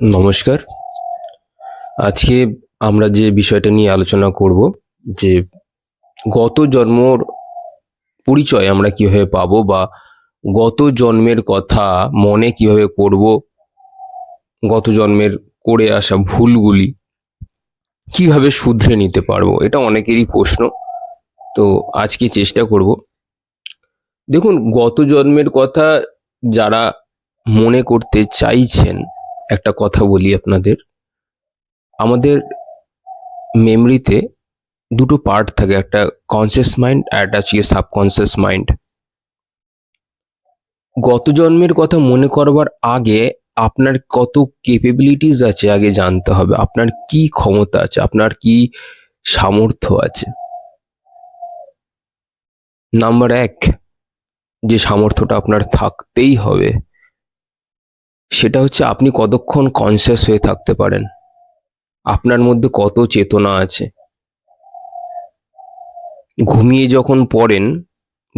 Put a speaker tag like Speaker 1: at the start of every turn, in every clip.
Speaker 1: নমস্কার। আজকে আমরা যে বিষয়টা নিয়ে আলোচনা করব, যে গত জন্মর পরিচয় আমরা কীভাবে পাবো বা গত জন্মের কথা মনে কীভাবে করব, গত জন্মের করে আসা ভুলগুলি কীভাবে শুধরে নিতে পারব, এটা অনেকেরই প্রশ্ন। তো আজকে চেষ্টা করব। দেখুন, গত জন্মের কথা যারা মনে করতে চাইছেন একটা কথা বলি আপনাদের। আমাদের মেমরিতে দুটো পার্ট থাকে, একটা কনসিয়াস মাইন্ড আর একটা হচ্ছে সাবকনসিয়াস মাইন্ড গত জন্মের কথা মনে করবার আগে আপনার কত কেপেবিলিটিস আছে আগে জানতে হবে। আপনার কি ক্ষমতা আছে? আপনার কি সামর্থ্য আছে? নাম্বার এক, যে সামর্থ্যটা আপনার থাকতেই হবে। সেটা হচ্ছে আপনি কতক্ষণ কনসিয়াস হয়ে থাকতে পারেন। আপনার মধ্যে কত চেতনা আছে। ঘুমিয়ে যখন পড়েন,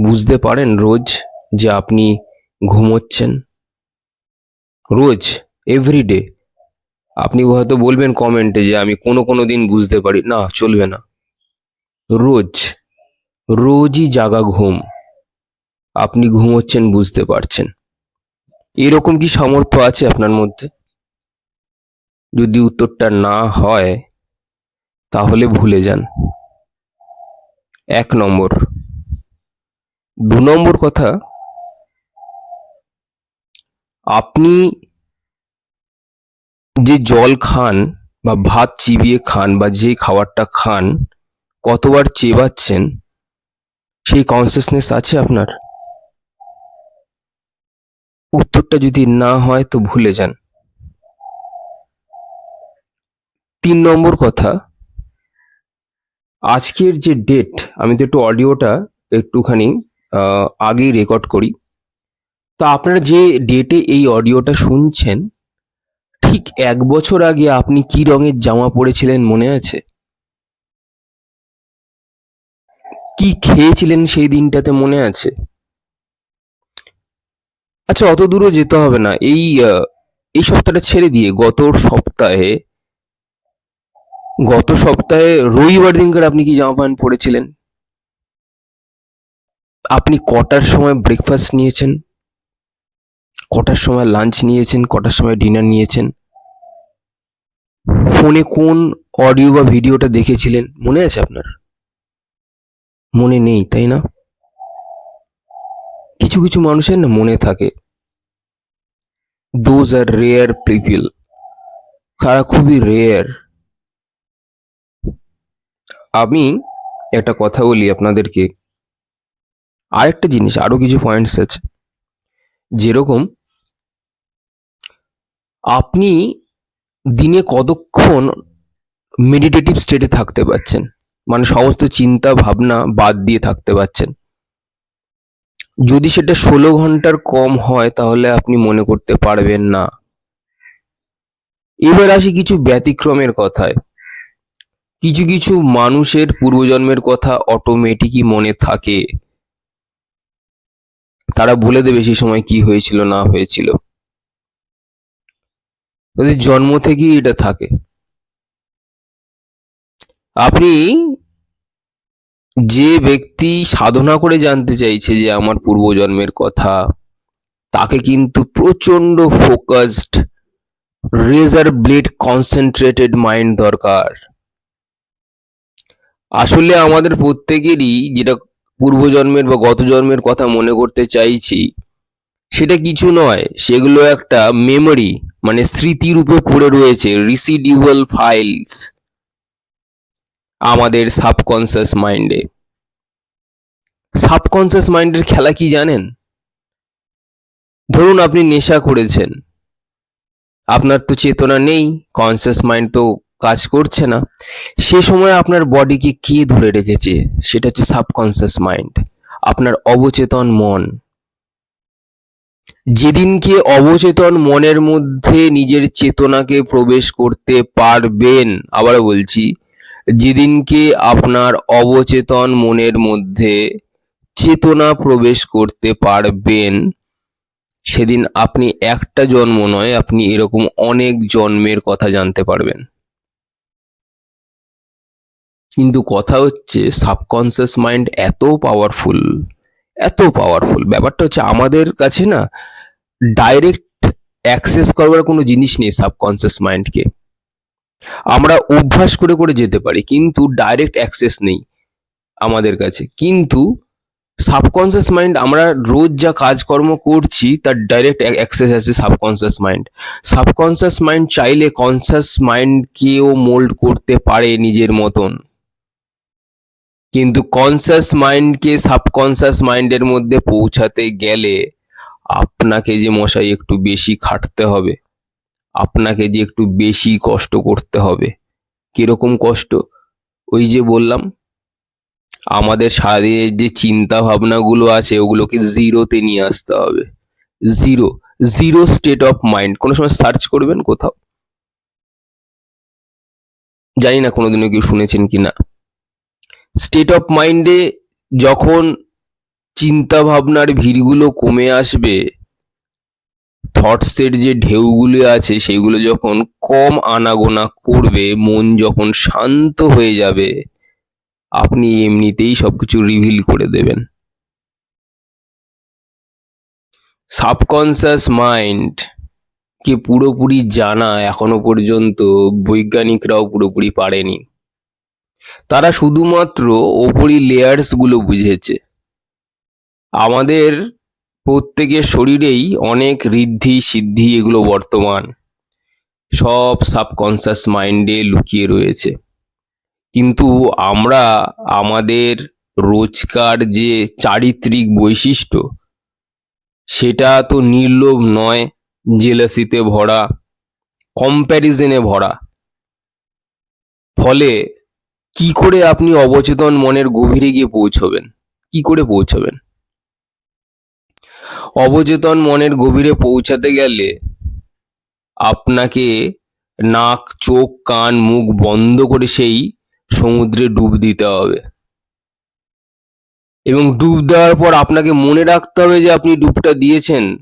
Speaker 1: বুঝতে পারেন রোজ যে আপনি ঘুমোচ্ছেন। রোজ এভরিডে আপনি হয়তো বলবেন কমেন্টে যে আমি কোনো কোনো দিন বুঝতে পারি, না, চলবে না। রোজ, রোজই জাগা ঘুম। আপনি ঘুমোচ্ছেন, বুঝতে পারছেন। এরকম কি সামর্থ্য আছে আপনার মধ্যে? যদি উত্তরটা না হয়, তাহলে ভুলে যান। এক নম্বর। দু নম্বর কথা, আপনি যে জল খান বা ভাত চিবিয়ে খান বা যে খাবারটা খান, কতবার চেবাচ্ছেন, সেই কনসিয়াসনেস আছে আপনার? উত্তরটা যদি না হয় তো ভুলে যান। তিন নম্বর কথা, আজকের যে ডেট আমি তো একটু অডিওটা একটুখানি আগেই রেকর্ড করি। তো আপনারা যে ডেটে এই অডিওটা শুনছেন, ঠিক এক বছর আগে আপনি কি রঙের জামা পরেছিলেন মনে আছে? কি খেয়েছিলেন সেই দিনটাতে মনে আছে? আচ্ছা অত দূরও যেতে হবে না। এই এই সপ্তাহটা ছেড়ে দিয়ে গত সপ্তাহে গত সপ্তাহে রবিবার দিনকার আপনি কি জামা প্যান্ট পরেছিলেন? আপনি কটার সময় ব্রেকফাস্ট নিয়েছেন? কটার সময় লাঞ্চ নিয়েছেন? কটার সময় ডিনার নিয়েছেন? ফোনে কোন অডিও বা ভিডিওটা দেখেছিলেন? মনে আছে আপনার? মনে নেই, তাই না? কিছু কিছু মানুষের না মনে থাকে। দোজ আর রেয়ার পিপল কারা খুবই রেয়ার আমি একটা কথা বলি আপনাদেরকে। আরেকটা জিনিস, আরও কিছু পয়েন্টস আছে। যেরকম, আপনি দিনে কতক্ষণ মেডিটেটিভ স্টেটে থাকতে পারছেন? মানে সমস্ত চিন্তা, ভাবনা বাদ দিয়ে থাকতে পারছেন। যদি সেটা ষোলো ঘণ্টার কম হয়, তাহলে আপনি মনে করতে পারবেন না। এবার আসি কিছু ব্যতিক্রমের কথায়। কিছু কিছু মানুষের পূর্বজন্মের কথা অটোমেটিকই মনে থাকে। তারা বলে দেবে সেই সময় কি হয়েছিল, না হয়েছিল। জন্ম থেকেই এটা থাকে। আপনি যে ব্যক্তি সাধনা করে জানতে চাইছে যে আমার পূর্বজন্মের কথা, তাকে কিন্তু প্রচণ্ড focused razor blade concentrated mind দরকার। আসলে আমাদের প্রত্যেকেরই যেটা পূর্বজন্মের বা গত জন্মের কথা মনে করতে চাইছি, সেটা কিছু নয়, সেগুলো একটা মেমরি মানে স্মৃতির উপর পড়ে রয়েছে রিসিডিউয়াল ফাইলস আমাদের সাবকনসিয়াস মাইন্ডে সাবকনসিয়াস মাইন্ডের খেলা কি জানেন? ধরুন আপনি নেশা করেছেন। আপনার তো চেতনা নেই কনসিয়াস মাইন্ড তো কাজ করছে না। সে সময় আপনার বডিকে কে ধরে রেখেছে? সেটা হচ্ছে সাবকনসিয়াস মাইন্ড আপনার অবচেতন মন। যেদিনকে অবচেতন মনের মধ্যে নিজের চেতনাকে প্রবেশ করতে পারবেন আবার বলছি যেদিনকে আপনার অবচেতন মনের মধ্যে চেতনা প্রবেশ করতে পারবেন, সেদিন আপনি একটা জন্ম নয়, আপনি এরকম অনেক জন্মের কথা জানতে পারবেন। কিন্তু কথা হচ্ছে সাবকনসিয়াস মাইন্ড এত পাওয়ারফুল এত পাওয়ারফুল ব্যাপারটা হচ্ছে আমাদের কাছে না ডাইরেক্ট অ্যাক্সেস করবার কোনো জিনিস নেই সাবকনসিয়াস মাইন্ডকে আমরা অভ্যাস করে করে যেতে পারি, কিন্তু ডাইরেক্ট অ্যাক্সেস নেই আমাদের কাছে। কিন্তু সাবকনসিয়াস মাইন্ড আমরা রোজ যা কাজকর্ম করছি, তার ডাইরেক্ট অ্যাক্সেস আছে সাবকনসিয়াস মাইন্ড সাবকনসিয়াস মাইন্ড চাইলে কনসিয়াস মাইন্ডকেও মোল্ড করতে পারে নিজের মতন। কিন্তু কনসিয়াস মাইন্ডকে সাবকনসিয়াস মাইন্ডের মধ্যে পৌঁছাতে গেলে আপনাকে যে মশাই একটু বেশি খাটতে হবে। আপনাকে যে একটু বেশি কষ্ট করতে হবে। কীরকম কষ্ট? ওই যে বললাম, আমাদের সারাদিনের যে চিন্তা ভাবনাগুলো আছে, ওগুলোকে জিরোতে নিয়ে আসতে হবে। Zero zero state of mind কোনো সময় সার্চ করবেন কোথাও? জানি না কোনোদিনও কেউ শুনেছেন কি না স্টেট অফ মাইন্ডে যখন চিন্তা ভাবনার ভিড়গুলো কমে আসবে থটসের যে ঢেউগুলো আছে, সেগুলো যখন কম আনাগোনা করবে, মন যখন শান্ত হয়ে যাবে, আপনি এমনিতেই সবকিছু রিভিল করে দেবেন। সাবকনসিয়াস মাইন্ড কে পুরোপুরি জানা এখনও পর্যন্ত বৈজ্ঞানিকরাও পুরোপুরি পারেনি। তারা শুধুমাত্র ওপরি লেয়ার্সগুলো বুঝেছে। আমাদের প্রত্যেকের শরীরেই অনেক ঋদ্ধি, সিদ্ধি এগুলো বর্তমান। সব সাবকনসিয়াস মাইন্ডে লুকিয়ে রয়েছে। কিন্তু আমরা আমাদের রোজকার যে চারিত্রিক বৈশিষ্ট্য, সেটা তো নির্লোভ নয় জেলাসিতে ভরা কম্প্যারিজনে ভরা। ফলে কি করে আপনি অবচেতন মনের গভীরে গিয়ে পৌঁছবেন? কি করে পৌঁছবেন? অবচেতন মনের গভীরে পৌঁছাতে গেলে আপনাকে নাক, চোখ, কান, মুখ বন্ধ করে সেই সমুদ্রে ডুব দিতে হবে। এবং ডুব দেওয়ার পর আপনাকে মনে রাখতে হবে যে আপনি ডুবটা দিয়েছেন।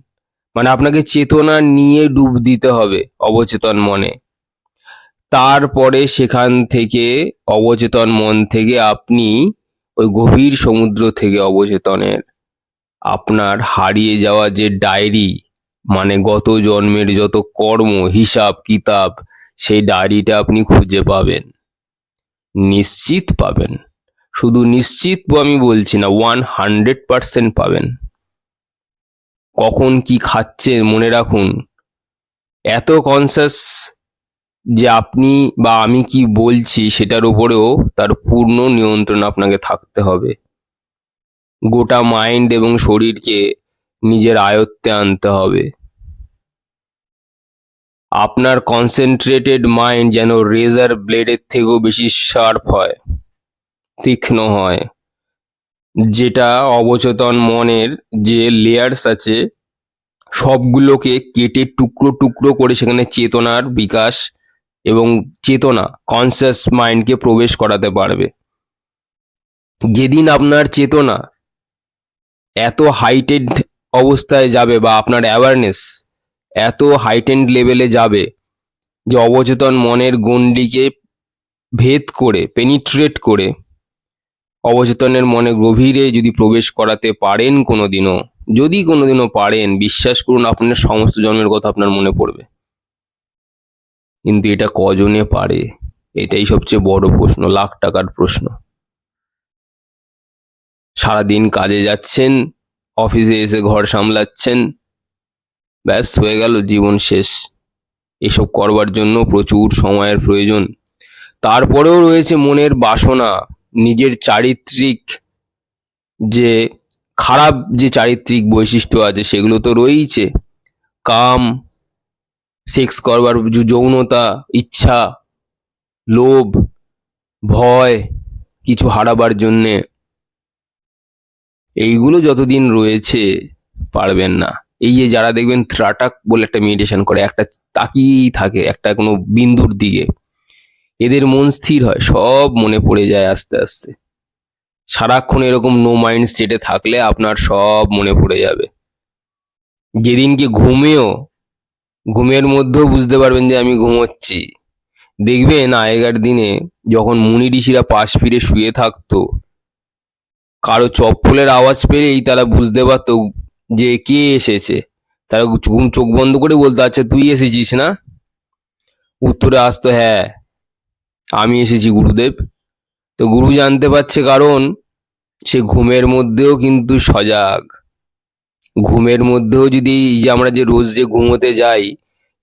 Speaker 1: মানে আপনাকে চেতনা নিয়ে ডুব দিতে হবে অবচেতন মনে। তারপরে সেখান থেকে অবচেতন মন থেকে আপনি ওই গভীর সমুদ্র থেকে অবচেতনের আপনার হারিয়ে যাওয়া যে ডায়েরি মানে গত জন্মের যত কর্ম, হিসাব, কিতাব, সেই ডায়েরিটা আপনি খুঁজে পাবেন। নিশ্চিত পাবেন। শুধু নিশ্চিত আমি বলছি না ওয়ান হান্ড্রেড পার্সেন্ট পাবেন। কখন কি খাচ্ছে মনে রাখুন। এত কনসাস যে আপনি বা আমি কি বলছি সেটার উপরেও তার পূর্ণ নিয়ন্ত্রণ আপনাকে থাকতে হবে। গোটা মাইন্ড এবং শরীরকে নিজের আয়ত্তে আনতে হবে। আপনার কনসেন্ট্রেটেড মাইন্ড যেন রেজার ব্লেডের থেকেও বেশি শার্প হয়, তীক্ষ্ণ হয়, যেটা অবচেতন মনের যে লেয়ার্স আছে, সবগুলোকে কেটে টুকরো টুকরো করে সেখানে চেতনার বিকাশ এবং চেতনা কনসিয়াস মাইন্ডকে প্রবেশ করাতে পারবে। যেদিন আপনার চেতনা এত হাইটেড অবস্থায় যাবে বা আপনার অ্যাওয়ারনেস এত হাইটেন্ড লেভেলে যাবে যে অবচেতন মনের গণ্ডিকে ভেদ করে পেনিট্রেট করে অবচেতনের মনে গভীরে যদি প্রবেশ করাতে পারেন কোনোদিনও, যদি কোনোদিনও পারেন, বিশ্বাস করুন আপনার সমস্ত জন্মের কথা আপনার মনে পড়বে। কিন্তু এটা কজনে পারে? এটাই সবচেয়ে বড় প্রশ্ন, লাখ টাকার প্রশ্ন। সারাদিন কাজে যাচ্ছেন অফিসে এসে ঘর সামলাচ্ছেন। ব্যাস, হয়ে গেল জীবন শেষ। এসব করবার জন্য প্রচুর সময়ের প্রয়োজন। তারপরেও রয়েছে মনের বাসনা, নিজের চারিত্রিক যে খারাপ যে চারিত্রিক বৈশিষ্ট্য আছে সেগুলো তো রয়েইছে। কাম সেক্স করবার যৌনতা, ইচ্ছা, লোভ, ভয়, কিছু হারাবার জন্যে এইগুলো যতদিন রয়েছে পারবেন না। এই যে যারা দেখবেন ত্রাটাক বলে একটা মেডিটেশন করে, একটা তাকিয়েই থাকে, একটা কোনো বিন্দুর দিকে। এদের মন স্থির হয়, সব মনে পড়ে যায় আস্তে আস্তে। সারাক্ষণ এরকম নো মাইন্ড স্টেটে থাকলে আপনার সব মনে পড়ে যাবে। যেদিনকে ঘুমেও, ঘুমের মধ্যেও বুঝতে পারবেন যে আমি ঘুমোচ্ছি। দেখবেন আগেকার দিনে যখন মুনি ঋষিরা পাশ ফিরে শুয়ে থাকতো কারও চপ্পলের আওয়াজ পেলেই তারা বুঝতে পারতো যে কে এসেছে। তারা ঘুম চোখ বন্ধ করে বলতো আচ্ছা তুই এসেছিস না? উত্তরে আসতো হ্যাঁ আমি এসেছি গুরুদেব। তো গুরু জানতে পারছে কারণ সে ঘুমের মধ্যেও কিন্তু সজাগ। ঘুমের মধ্যেও যদি যে আমরা যে রোজ যে ঘুমোতে যাই,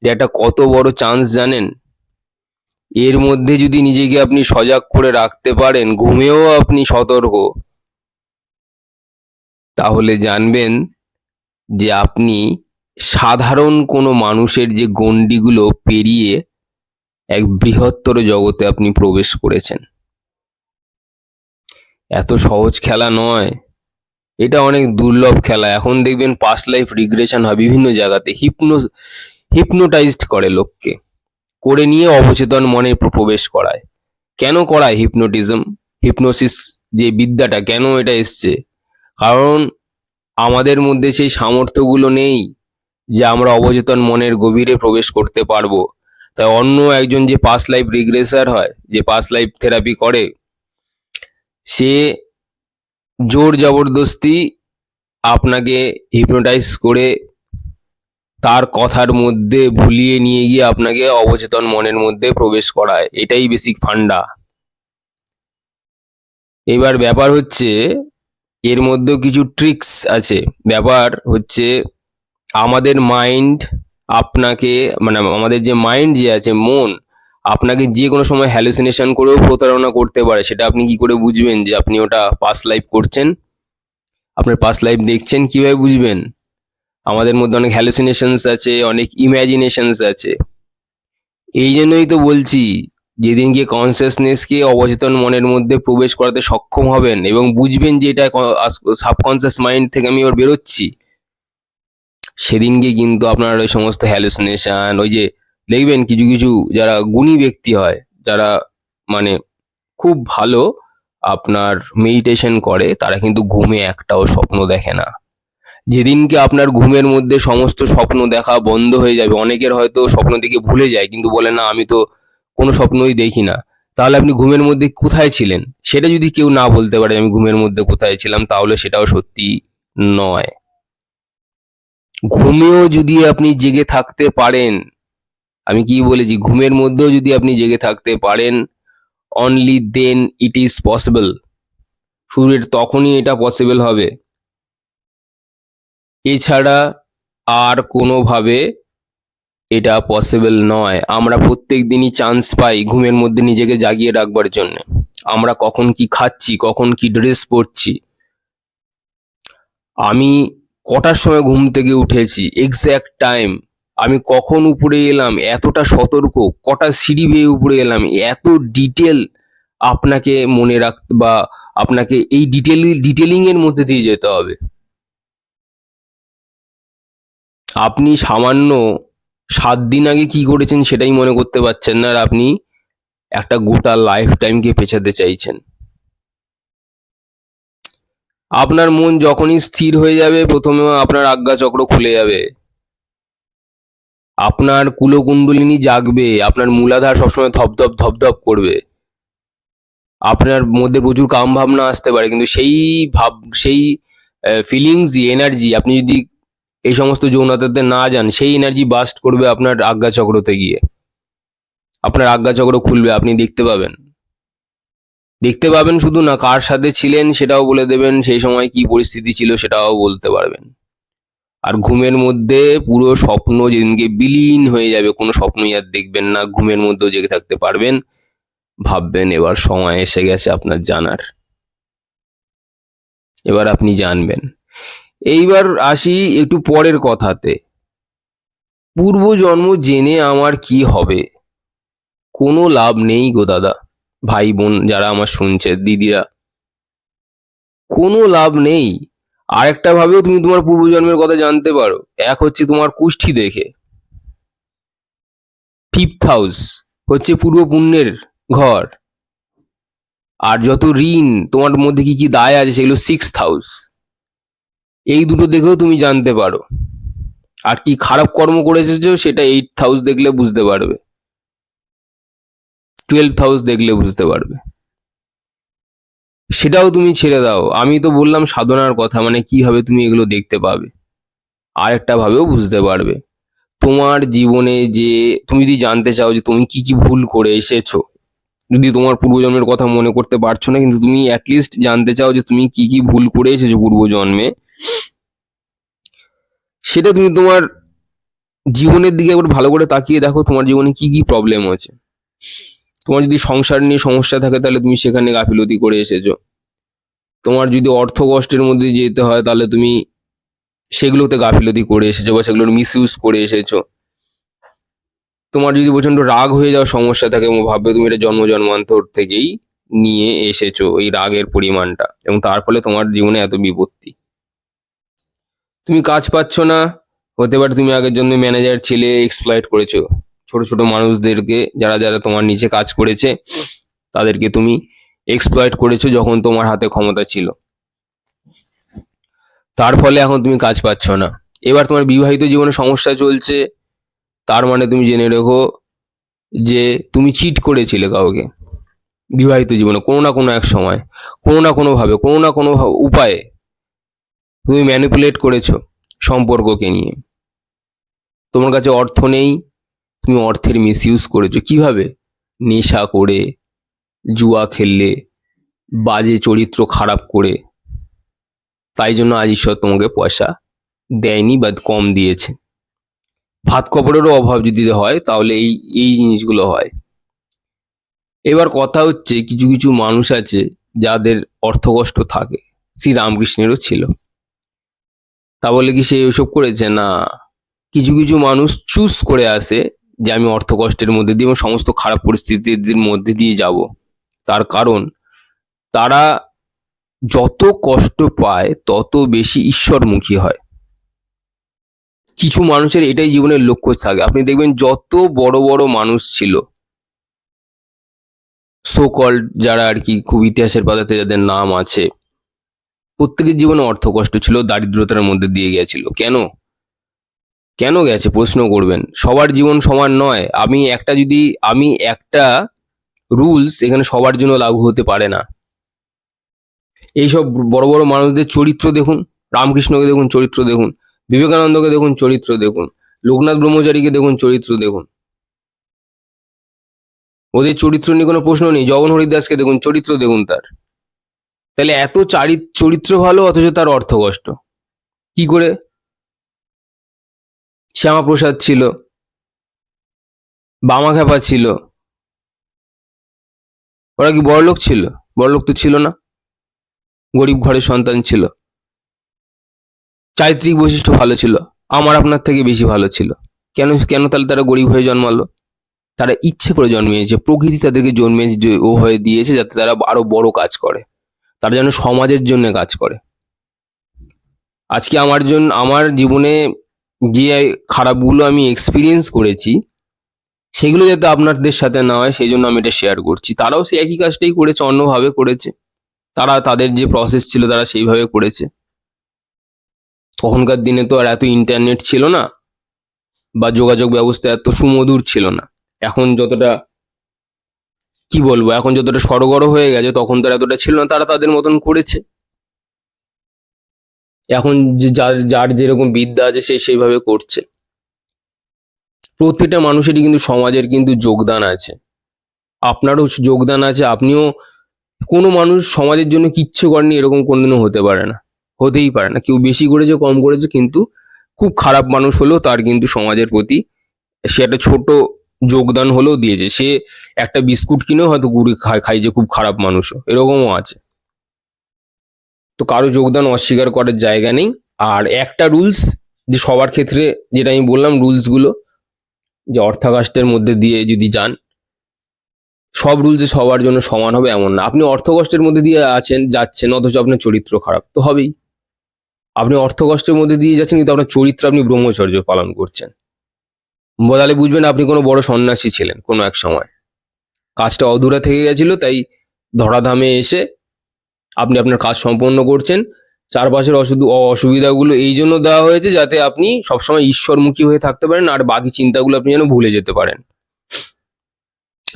Speaker 1: এটা একটা কত বড় চান্স জানেন? এর মধ্যে যদি নিজেকে আপনি সজাগ করে রাখতে পারেন, ঘুমেও আপনি সতর্ক। তাহলে জানবেন যে আপনি সাধারণ কোনো মানুষের যে গণ্ডিগুলো পেরিয়ে এক বৃহত্তর জগতে আপনি প্রবেশ করেছেন। এত সহজ খেলা নয়। এটা অনেক দুর্লভ খেলা। এখন দেখবেন পাস্ট লাইফ রিগ্রেশন হয় বিভিন্ন জায়গাতে। হিপনো হিপনোটাইজড করে লোককে। করে নিয়ে অবচেতন মনে প্রবেশ করায়। কেন করায় হিপনোটিজম হিপনোসিস যে বিদ্যাটা কেন এটা এসছে? কারণ আমাদের মধ্যে সেই সামর্থ্যগুলো নেই যে আমরা অবচেতন মনের গভীরে প্রবেশ করতে পারব। তাই অন্য একজন যে পাস লাইফ রিগ্রেসার হয়, যে পাস লাইফ থেরাপি করে, সে জোর জবরদস্তি আপনাকে হিপনোটাইজ করে তার কথার মধ্যে ভুলিয়ে নিয়ে গিয়ে আপনাকে অবচেতন মনের মধ্যে প্রবেশ করায়। এটাই বেসিক ফান্ডা। এবার ব্যাপার হচ্ছে এর মধ্যেও কিছু ট্রিক্স আছে। ব্যাপার হচ্ছে আমাদের মাইন্ড আপনাকে মানে আমাদের যে মাইন্ড যে আছে, মন, আপনাকে যে কোনো সময় হ্যালুসিনেশন করেও প্রতারণা করতে পারে। সেটা আপনি কি করে বুঝবেন যে আপনি ওটা পাস লাইফ করছেন? আপনার পাস লাইফ দেখছেন, কীভাবে বুঝবেন? আমাদের মধ্যে অনেক হ্যালুসিনেশনস আছে, অনেক ইমাজিনেশনস আছে। এই জন্যই তো বলছি যেদিনকে কনসিয়াসনেসকে অবচেতন মনের মধ্যে প্রবেশ করাতে সক্ষম হবেন এবং বুঝবেন যে এটা সাবকনসিয়াস মাইন্ড থেকে আমি এবার বেরোচ্ছি সেদিনকে কিন্তু আপনার ওই সমস্ত হ্যালুসিনেশন ওই যে দেখবেন কিছু কিছু যারা গুণী ব্যক্তি হয়, যারা মানে খুব ভালো আপনার মেডিটেশন করে, তারা কিন্তু ঘুমে একটাও স্বপ্ন দেখে না। যেদিনকে আপনার ঘুমের মধ্যে সমস্ত স্বপ্ন দেখা বন্ধ হয়ে যাবে, অনেকের হয়তো স্বপ্ন দেখে ভুলে যায়, কিন্তু বলে না, আমি তো কোনো স্বপ্নই দেখি না। তাহলে আপনি ঘুমের মধ্যে কোথায় ছিলেন? সেটা যদি কেউ না বলতে পারে আমি ঘুমের মধ্যে কোথায় ছিলাম, তাহলে সেটাও সত্যি নয়। ঘুমেও যদি আপনি জেগে থাকতে পারেন, আমি কি বলেছি? ঘুমের মধ্যেও যদি আপনি জেগে থাকতে পারেন only then it is possible শুধু তখনই এটা পসিবল হবে। এছাড়া আর কোনোভাবে এটা পসিবল নয়। আমরা প্রত্যেক দিনই চান্স পাই ঘুমের মধ্যে নিজেকে জাগিয়ে রাখবার জন্য। আমরা কখন কি খাচ্ছি, কখন কি ড্রেস পরছি। আমি কটার সময় ঘুম থেকে উঠেছি এক্স্যাক্ট টাইম আমি কখন উপরে এলাম, এতটা সতর্ক, কটা সিঁড়ি বেয়ে উপরে এলাম, এত ডিটেল আপনাকে মনে রাখ, বা আপনাকে এই ডিটেল ডিটেলিং এর মধ্যে দিয়ে যেতে হবে। আপনি সামান্য সাত দিন আগে কি করেছেন সেটাই মনে করতে পারছেন না আর আপনি একটা গোটা লাইফ টাইমকে পেছাতে চাইছেন। আপনার মন যখনই স্থির হয়ে যাবে, প্রথমে আপনার আজ্ঞা চক্র খুলে যাবে। আপনার কুলকুণ্ডলিনী জাগবে, আপনার মূলাধার সবসময় ধপধপ ধপধপ করবে। আপনার মধ্যে প্রচুর কাম ভাবনা আসতে পারে, কিন্তু সেই ভাব, সেই ফিলিংস এনার্জি আপনি যদি এই সমস্ত যৌনতাতে না যান, সেই এনার্জি বাস্ট করবে আপনার আজ্ঞা চক্রতে গিয়ে। আপনার আজ্ঞা চক্র খুলবে, আপনি দেখতে পাবেন। দেখতে পাবেন শুধু না কার সাথে ছিলেন সেটাও বলে দেবেন, সেই সময় কি পরিস্থিতি ছিল সেটাও বলতে পারবেন। আর ঘুমের মধ্যে পুরো স্বপ্ন যেদিনকে বিলীন হয়ে যাবে, কোনো স্বপ্নই আর দেখবেন না, ঘুমের মধ্যেও জেগে থাকতে পারবেন। ভাববেন এবার সময় এসে গেছে আপনার জানার। এবার আপনি জানবেন। এইবার আসি একটু পরের কথাতে। পূর্বজন্ম জেনে আমার কি হবে? কোনো লাভ নেই গো দাদা ভাই বোন যারা আমার শুনছে, দিদিরা। কোনো লাভ নেই। আরেকটা ভাবেও তুমি তোমার পূর্বজন্মের কথা জানতে পারো। এক হচ্ছে তোমার কুষ্ঠি দেখে। ফিফথ হাউস হচ্ছে পূর্ব পুণ্যের ঘর। আর যত ঋণ তোমার মধ্যে কি কি দায় আছে সেগুলো সিক্স হাউস এই দুটো দেখেও তুমি জানতে পারো। আর কি খারাপ কর্ম করে এসেছ সেটা এইট হাউস দেখলে বুঝতে পারবে। টুয়েলভ হাউস দেখলে বুঝতে পারবে। সেটাও তুমি ছেড়ে দাও। আমি তো বললাম সাধনার কথা মানে কীভাবে তুমি এগুলো দেখতে পাবে। আরেকটা ভাবেও বুঝতে পারবে। তোমার জীবনে যে, তুমি যদি জানতে চাও যে তুমি কি কি ভুল করে এসেছ, যদি তোমার পূর্বজন্মের কথা মনে করতে পারছ না, কিন্তু তুমি অ্যাটলিস্ট জানতে চাও যে তুমি কি কি ভুল করে এসেছ পূর্বজন্মে সেটা তুমি তোমার জীবনের দিকে একবার ভালো করে তাকিয়ে দেখো তোমার জীবনে কি কি প্রবলেম হচ্ছে তোমার যদি সংসার নিয়ে সমস্যা থাকে তাহলে তুমি সেখানে গাফিলতি করে এসেছ। তোমার যদি অর্থ কষ্টের মধ্যে যেতে হয় তাহলে তুমি সেগুলোতে গাফিলতি করে এসেছ বা সেগুলোর মিস ইউজ করে এসেছ। তোমার যদি প্রচণ্ড রাগ হয়ে যাওয়ার সমস্যা থাকে ভাববে তুমি এটা জন্ম, জন্মান্তর থেকেই নিয়ে এসেছ এই রাগের পরিমাণটা এবং তার ফলে তোমার জীবনে এত বিপত্তি। তুমি কাজ পাচ্ছ না। হতে পারে তুমি আগের জন্য ম্যানেজার ছেলে এক্সপ্লয়েট করেছ। ছোট ছোট মানুষদেরকে, যারা যারা তোমার নিচে কাজ করেছে, তাদেরকে তুমি এক্সপ্লয়েট করেছ যখন তোমার হাতে ক্ষমতা ছিল। তার ফলে এখন তুমি কাজ পাচ্ছ না। এবার তোমার বিবাহিত জীবনে সমস্যা চলছে। তার মানে তুমি জেনে রেখো যে তুমি চিট করেছিলে কাউকে বিবাহিত জীবনে কোনো না কোনো এক সময়, কোনো না কোনোভাবে, কোনো না কোনো উপায়ে। তুমি ম্যানিপুলেট করেছ সম্পর্ককে নিয়ে। তোমার কাছে অর্থ নেই, তুমি অর্থের মিস ইউজ করেছ। কীভাবে? নেশা করে, জুয়া খেললে, বাজে চরিত্র খারাপ করে। তাই জন্য আজ ঈশ্বর তোমাকে পয়সা দেয়নি বা কম দিয়েছে। ভাত কাপড়েরও অভাব যদি হয়, তাহলে এই এই জিনিসগুলো হয়। এবার কথা হচ্ছে, কিছু কিছু মানুষ আছে যাদের অর্থকষ্ট থাকে। শ্রী রামকৃষ্ণেরও ছিল। তা বলে কি সে ওসব করেছে? না। কিছু কিছু মানুষ চুজ করে আসে যে আমি অর্থ কষ্টের মধ্যে দিয়ে এবং সমস্ত খারাপ পরিস্থিতির মধ্যে দিয়ে যাব। তার কারণ, তারা যত কষ্ট পায়, তত বেশি ঈশ্বরমুখী হয়। কিছু মানুষের এটাই জীবনের লক্ষ্য থাকে। আপনি দেখবেন যত বড় বড় মানুষ ছিল সোকল যারা আর কি খুব ইতিহাসের পাতাতে যাদের নাম আছে প্রত্যেকের জীবনে অর্থ কষ্ট ছিল, দারিদ্রতার মধ্যে দিয়ে গেছিল কেন? কেন গেছে? প্রশ্ন করবেন। সবার জীবন সমান নয়। আমি একটা যদি, আমি একটা রুলস এখানে সবার জন্য লাগু হতে পারে না। এইসব বড় বড় মানুষদের চরিত্র দেখুন, রামকৃষ্ণকে দেখুন, চরিত্র দেখুন, বিবেকানন্দকে দেখুন, চরিত্র দেখুন, লোকনাথ ব্রহ্মচারীকে দেখুন, চরিত্র দেখুন। ওদের চরিত্র নিয়ে কোনো প্রশ্ন নেই। জগন হরিদাসকে দেখুন, চরিত্র দেখুন তার। তাহলে এত চারি, চরিত্র ভালো, অথচ তার অর্থ কষ্ট কি করে? শ্যামাপ্রসাদ ছিল। বামাখ্যাপা ছিল। ওরা কি বড়লোক ছিল? বড়লোক তো ছিল না। গরিব ঘরের সন্তান ছিল। চারিত্রিক বৈশিষ্ট্য ভালো ছিল। আমার আপনার থেকে বেশি ভালো ছিল। কেন কেন তাহলে তারা গরিব হয়ে জন্মালো? তারা ইচ্ছে করে জন্মিয়েছে। প্রকৃতি তাদেরকে জন্মিয়েছে যে ও হয়ে দিয়েছে যাতে তারা আরও বড় কাজ করে। তারা যেন সমাজের জন্য কাজ করে। আজকে আমার জন্য আমার জীবনে যে খারাপগুলো আমি এক্সপিরিয়েন্স করেছি, সেগুলো যাতে আপনাদের সাথে না হয়, সেই জন্য আমি এটা শেয়ার করছি। তারাও সেই একই কাজটাই করেছে, অন্যভাবে করেছে। তারা তাদের যে প্রসেস ছিল, তারা সেইভাবে করেছে। তখনকার দিনে তো আর এত ইন্টারনেট ছিল না, বা যোগাযোগ ব্যবস্থা এত সুমধুর ছিল না। এখন যতটা কি বলব? এখন যতটা সড়গড় হয়ে গেছে, তখন তো আর এতটা ছিল না, তারা তাদের মতন করেছে। এখন যার যার যেরকম বিদ্যা আছে, সে সেইভাবে করছে। প্রত্যেকটা মানুষেরই কিন্তু সমাজের কিন্তু যোগদান আছে। আপনারও যোগদান আছে, আপনিও, কোনো মানুষ সমাজের জন্য কিচ্ছু করেনি, এরকম কোনোদিনও হতে পারে না। হতেই পারে না। কেউ বেশি করেছে, কম করেছে, কিন্তু খুব খারাপ মানুষ হলেও তার কিন্তু সমাজের প্রতি সে একটা ছোট যোগদান হলেও দিয়েছে। সে একটা বিস্কুট কিনেও হয়তো গুড়ি খায় খাই যে খুব খারাপ মানুষও। এরকমও আছে। তো কারও যোগদান অস্বীকার করার জায়গা নেই। আর একটা রুলস যে সবার ক্ষেত্রে যেটা আমি বললাম, রুলসগুলো যে অর্থাকাষ্টের মধ্যে দিয়ে যদি যান, সব রুলসে সবার জন্য সমান হবে এমন না। আপনি অর্থকষ্টের মধ্যে দিয়ে আছেন, যাচ্ছেন, অথচ আপনার চরিত্র খারাপ, তো হবেই। আপনি অর্থকষ্টের মধ্যে দিয়ে যাচ্ছেন, কিন্তু আপনার চরিত্র আপনি ব্রহ্মচর্য পালন করছেন। বদলে বুঝবেন আপনি কোনো বড় সন্ন্যাসী ছিলেন কোনো এক সময়। কাজটা অধুরা থেকে গেছিল, তাই ধরাধামে এসে আপনি আপনার কাজ সম্পন্ন করছেন। চারপাশের অসুবিধা অসুবিধাগুলো এই জন্য দেওয়া হয়েছে যাতে আপনি সবসময় ঈশ্বরমুখী হয়ে থাকতে পারেন আর বাকি চিন্তাগুলো আপনি যেন ভুলে যেতে পারেন।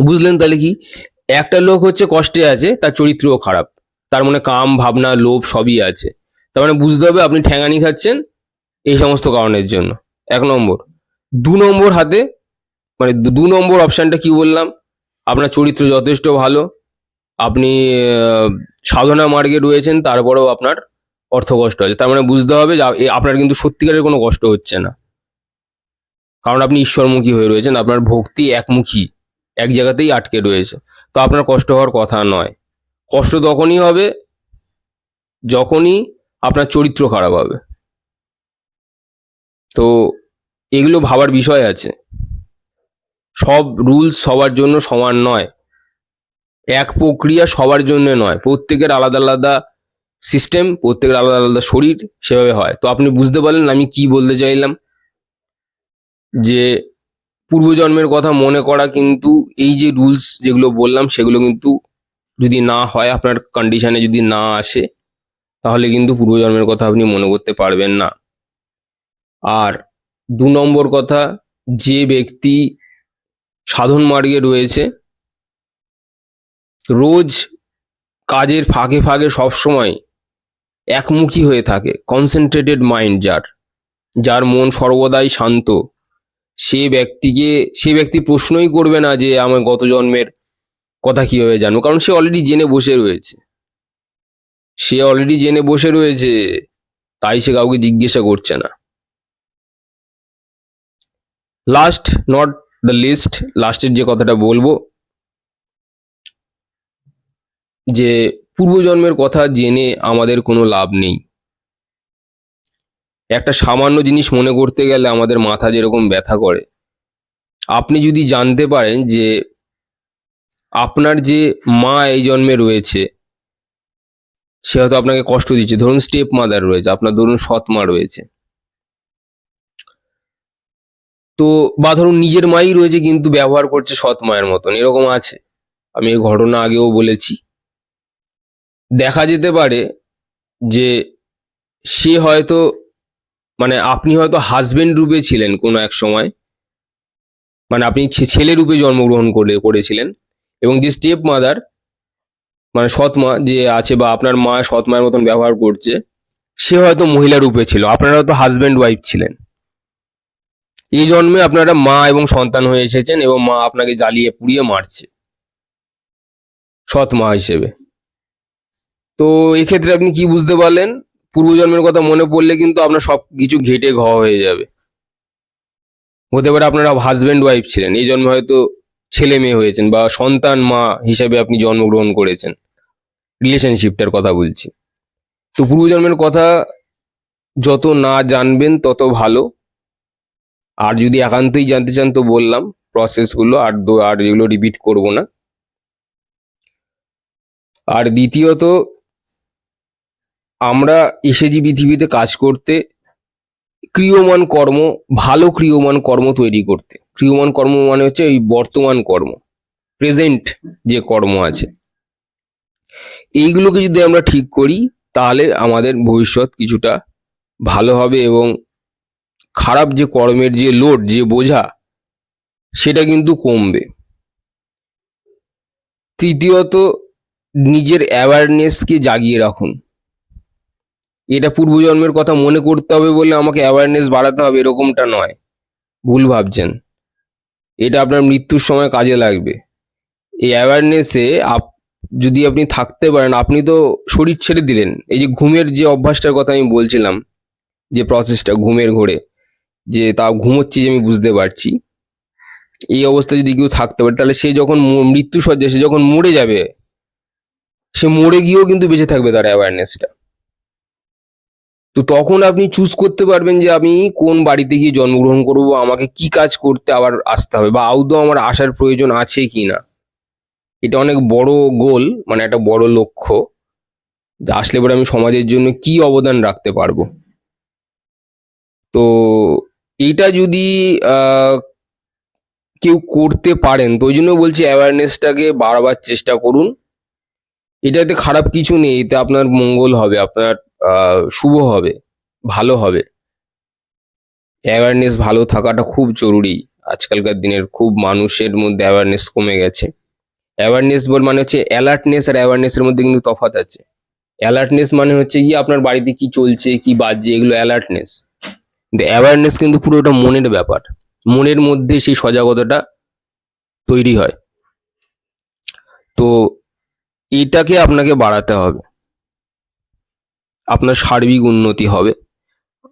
Speaker 1: বুঝলেন তাহলে কি? একটা লোক হচ্ছে কষ্টে আছে, তার চরিত্রও খারাপ, তার মনে কাম, ভাবনা, লোভ সবই আছে। তার মানে বুঝতে হবে আপনি ঠ্যাঙানি খাচ্ছেন এই সমস্ত কারণের জন্য। এক নম্বর। দু নম্বর হাতে মানে দু- নম্বর অপশানটা কি বললাম? আপনার চরিত্র যথেষ্ট ভালো। আপনি সাধনা মার্গে রয়েছেন, তারপরেও আপনার অর্থ কষ্ট আছে। তার মানে বুঝতে হবে যে আপনার কিন্তু সত্যিকারের কোনো কষ্ট হচ্ছে না। কারণ আপনি ঈশ্বরমুখী হয়ে রয়েছেন, আপনার ভক্তি একমুখী, এক জায়গাতেই আটকে রয়েছে। তো আপনার কষ্ট হওয়ার কথা নয়। কষ্ট তখনই হবে যখনই আপনার চরিত্র খারাপ হবে। তো এগুলো ভাবার বিষয় আছে। সব রুলস সবার জন্য সমান নয়। এক প্রক্রিয়া সবার জন্য নয়। প্রত্যেকের আলাদা আলাদা সিস্টেম প্রত্যেকের আলাদা আলাদা শরীর, সেভাবে হয়। তো আপনি বুঝতে পারলেন আমি কি বলতে চাইলাম? যে পূর্বজন্মের কথা মনে করা কিন্তু এই যে রুলস যেগুলো বললাম, সেগুলো কিন্তু যদি না হয়, আপনার কন্ডিশনে যদি না আসে, তাহলে কিন্তু পূর্বজন্মের কথা আপনি মনে করতে পারবেন না। আর দু নম্বর কথা, যে ব্যক্তি সাধন মার্গে রয়েছে, রোজ কাজের ফাঁকে ফাঁকে সবসময় একমুখী হয়ে থাকে কনসেন্ট্রেটেড মাইন্ড যার যার মন সর্বদাই শান্ত। সে ব্যক্তিকে, সে ব্যক্তি প্রশ্নই করবে না যে আমার গত জন্মের কথা কীভাবে জানব, কারণ সে অলরেডি জেনে বসে রয়েছে। সে অলরেডি জেনে বসে রয়েছে, তাই সে কাউকে জিজ্ঞাসা করছে না। লাস্ট নট দ্য লিস্ট লাস্টের যে কথাটা বলব, যে পূর্বজন্মের কথা জেনে আমাদের কোনো লাভ নেই। একটা সামান্য জিনিস মনে করতে গেলে আমাদের মাথা যেরকম ব্যথা করে। আপনি যদি জানতে পারেন যে আপনার যে মা এই জন্মে রয়েছে, সে হয়তো আপনাকে কষ্ট দিচ্ছে। ধরুন স্টেপ মাদার রয়েছে, আপনার ধরুন সৎ মা রয়েছে। তো বা ধরুন নিজের মাই রয়েছে কিন্তু ব্যবহার করছে সৎ মায়ের মতন, এরকম আছে। আমি এই ঘটনা আগেও বলেছি। দেখা যেতে পারে যে সে হয়তো মানে আপনি হয়তো হাজবেন্ড রূপে ছিলেন কোনো এক সময় মানে আপনি ছেলে রূপে জন্মগ্রহণ করে করেছিলেন এবং যে স্টেপ মাদার মানে সৎ মা যে আছে বা আপনার মা সৎ মায়ের মতন ব্যবহার করছে, সে হয়তো মহিলা রূপে ছিল। আপনারা হয়তো হাজবেন্ড ওয়াইফ ছিলেন। এই জন্মে আপনারা মা এবং সন্তান হয়ে এসেছেন এবং মা আপনাকে জ্বালিয়ে পুড়িয়ে মারছে। সৎ মা হিসেবে। তো এক্ষেত্রে আপনি কি বুঝতে পারলেন? পূর্বজন্মের কথা মনে পড়লে কিন্তু আপনার সব কিছু ঘেটে ঘ হয়ে যাবে। হতে পারে আপনারা হাজবেন্ড ওয়াইফ ছিলেন, এই জন্মে হয়তো ছেলে মেয়ে হয়েছেন বা সন্তান মা হিসেবে আপনি জন্মগ্রহণ করেছেন। রিলেশনশিপটার কথা বলছি। তো পূর্বজন্মের কথা যত না জানবেন তত ভালো। আর যদি একান্তই জানতে চান, তো বললাম প্রসেসগুলো আর আর এগুলো রিপিট করব না। আর দ্বিতীয়ত, আমরা এসেছি পৃথিবীতে কাজ করতে, ক্রিয়মান কর্ম, ভালো ক্রিয়মান কর্ম তৈরি করতে। ক্রিয়মান কর্ম মানে হচ্ছে এই বর্তমান কর্ম প্রেজেন্ট যে কর্ম আছে। এইগুলোকে যদি আমরা ঠিক করি, তাহলে আমাদের ভবিষ্যৎ কিছুটা ভালো হবে এবং খারাপ যে কর্মের যে লোড, যে বোঝা, সেটা কিন্তু কমবে। তৃতীয়ত, নিজের অ্যাওয়ারনেসকে জাগিয়ে রাখুন। এটা পূর্বজন্মের কথা মনে করতে হবে বলে আমাকে অ্যাওয়ারনেস বাড়াতে হবে, এরকমটা নয়। ভুল ভাবছেন। এটা আপনার মৃত্যুর সময় কাজে লাগবে। এই অ্যাওয়ারনেসে আপ, যদি আপনি থাকতে পারেন, আপনি তো শরীর ছেড়ে দিলেন। এই যে ঘুমের যে অভ্যাসটার কথা আমি বলছিলাম, যে প্রসেসটা ঘুমের ঘোরে যে তা ঘুমোচ্ছি যে আমি বুঝতে পারছি। এই অবস্থা যদি কেউ থাকতে পারে, তাহলে সে যখন মৃত্যু সজ্জায় সে যখন মরে যাবে, সে মরে গিয়েও কিন্তু বেঁচে থাকবে তার অ্যাওয়ারনেসটা তো তখন আপনি চুজ করতে পারবেন যে আমি কোন বাড়িতে গিয়ে জন্মগ্রহণ করব, আমাকে কি কাজ করতে আবার আসতে হবে, বা আদৌ আমার আসার প্রয়োজন আছে কি না এটা অনেক বড় গোল মানে একটা বড় লক্ষ্য। যে আসলে পরে আমি সমাজের জন্য কি অবদান রাখতে পারব। তো এইটা যদি কেউ করতে পারেন, তো ওই জন্য বলছি অ্যাওয়ারনেসটাকে বাড়াবার চেষ্টা করুন। এটাতে খারাপ কিছু নেই, এতে আপনার মঙ্গল হবে, আপনার শুভ হবে, ভালো হবে। অ্যাওয়ারনেস ভালো থাকাটা খুব জরুরি, আজকালকার দিনের খুব মানুষের মধ্যে অ্যাওয়ারনেস কমে গেছে। অ্যাওয়ারনেস বল মানে হচ্ছে অ্যালার্টনেস আর অ্যাওয়ারনেসের মধ্যে কিন্তু তফাৎ আছে। অ্যালার্টনেস মানে হচ্ছে গিয়ে আপনার বাড়িতে কি চলছে, কি বাজছে, এগুলো অ্যালার্টনেস কিন্তু অ্যাওয়ারনেস কিন্তু পুরো ওটা মনের ব্যাপার। মনের মধ্যে সেই সজাগতাটা তৈরি হয়। তো এটাকে আপনাকে বাড়াতে হবে। আপনার সার্বিক উন্নতি হবে।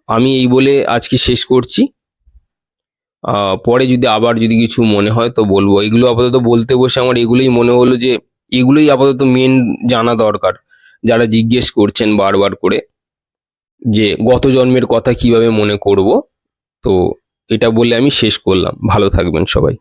Speaker 1: আমি এই বলে আজকে শেষ করছি। পরে যদি আবার যদি কিছু মনে হয় তো বলব। এগুলো আপাতত বলতে বসে আমার এগুলোই মনে হলো যে, এগুলোই আপাতত মেন জানা দরকার। যারা জিজ্ঞেস করছেন বারবার করে। যে গত জন্মের কথা কীভাবে মনে করব, তো এটা বলে আমি শেষ করলাম। ভালো থাকবেন সবাই।